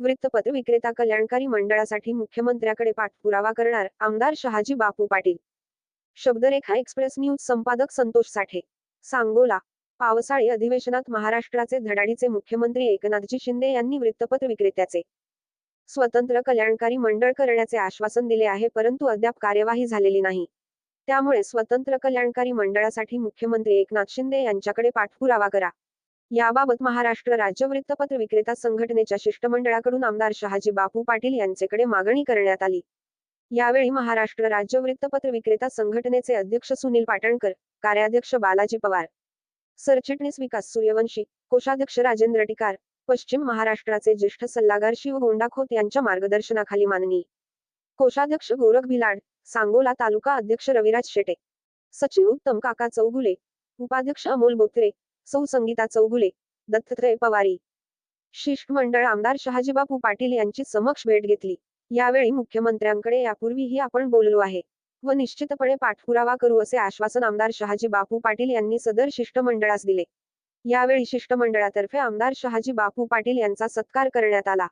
वृत्तपत्र विक्रेता कल्याणकारी मंडळासाठी मुख्यमंत्र्याकडे पाठपुरावा करणार आमदार शहाजी बापू पाटील. शब्दरेखा एक्सप्रेस न्यूज संपादक संतोष साठे. सांगोला पावसाळी अधिवेशनात महाराष्ट्राचे धडाडीचे मुख्यमंत्री एकनाथजी शिंदे यांनी वृत्तपत्र विक्रेत्याचे स्वतंत्र कल्याणकारी मंडळ करण्याचे आश्वासन दिले आहे परंतु अद्याप कार्यवाही झालेली नाही. त्यामुळे स्वतंत्र कल्याणकारी मंडळासाठी मुख्यमंत्री एकनाथ शिंदे यांच्याकडे पाठपुरावा करा. याबाबत महाराष्ट्र राज्य वृत्तपत्र विक्रेता संघटनेच्या शिष्टमंडळाकडून आमदार शहाजी बापू पाटील यांचेकडे मागणी करण्यात आली. यावेळी महाराष्ट्र राज्य वृत्तपत्र विक्रेता संघटनेचे अध्यक्ष सुनील पाटणकर कार्याध्यक्ष बालाजी पवार सरचिटणीस विकास सूर्यवंशी कोषाध्यक्ष राजेंद्र टिकार पश्चिम महाराष्ट्राचे ज्येष्ठ सल्लागार शिव गोंडाखोत यांच्या मार्गदर्शनाखाली माननीय कोषाध्यक्ष गोरख भिलाड सांगोला तालुका अध्यक्ष रविराज शेटे सचिव उत्तम काका चौगुले उपाध्यक्ष अमोल बोत्रे सौ संगीता चौगुले दत्तात्रय पवारी. शिष्टमंडळ आमदार शहाजीबापू पाटील यांची समक्ष भेट घेतली. यावेळी मुख्यमंत्र्यांकडे यापूर्वीही आपण बोललो आहे. व निश्चितपणे पाठपुरावा करू असे आश्वासन आमदार शहाजी बापू पाटील यांनी सदर शिष्टमंडळास दिले. यावेळी शिष्टमंडळातर्फे आमदार शहाजी बापू पाटील यांचा सत्कार करण्यात आला.